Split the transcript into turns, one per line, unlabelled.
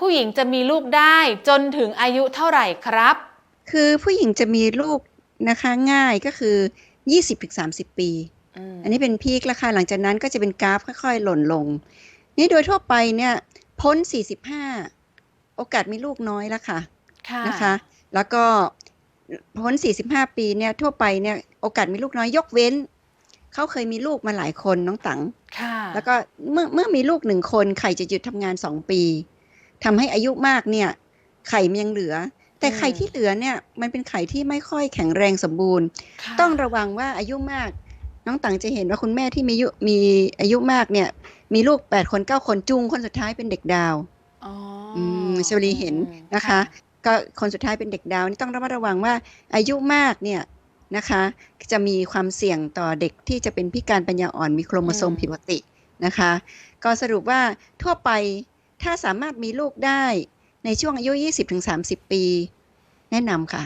ผู้หญิงจะมีลูกได้จนถึงอายุเท่าไหร่ครับ
คือผู้หญิงจะมีลูกนะคะง่ายก็คือ 20-30 ปี อันนี้เป็นพีคแล้วค่ะหลังจากนั้นก็จะเป็นกราฟค่อยๆ หล่นลง นี่โดยทั่วไปเนี่ยพ้น 45 โอกาสมีลูกน้อยแล้วค่ะ
ค่ะ
นะคะ แล้วก็พ้น 45 ปีเนี่ยทั่วไปเนี่ยโอกาสมีลูกน้อยยกเว้น เขาเคยมีลูกมาหลายคนน้องตัง
ค่ะ
แล้วก็เมื่อเมื่อมีลูกหนึ่งคนไข่จะหยุดทำงานสองปี ทำให้อายุมากเนี่ย ไข่มันยังเหลือ แต่ไข่ที่เหลือเนี่ยมันเป็นไข่ที่ไม่ค่อยแข็งแรงสมบูรณ์
ค่ะ
ต้องระวังว่าอายุมาก น้องตังจะเห็นว่าคุณแม่ที่มีอายุมีอายุมากเนี่ย มีลูกแปดคนเก้าคนจุงคนสุดท้ายเป็นเด็กดาว
อ๋อ
อืมชวลีเห็นนะคะ ก็คนสุดท้ายเป็นเด็กดาวนี่ต้องระมัดระวังว่าอายุมากเนี่ยนะคะจะมีความเสี่ยงต่อเด็กที่จะเป็นพิการปัญญาอ่อนมีโครโมโซม
อืม
ผิดปกตินะคะ ก็สรุปว่าทั่วไป ถ้าสามารถมีลูกได้ในช่วงอายุ 20-30 ปี แนะนำค่ะ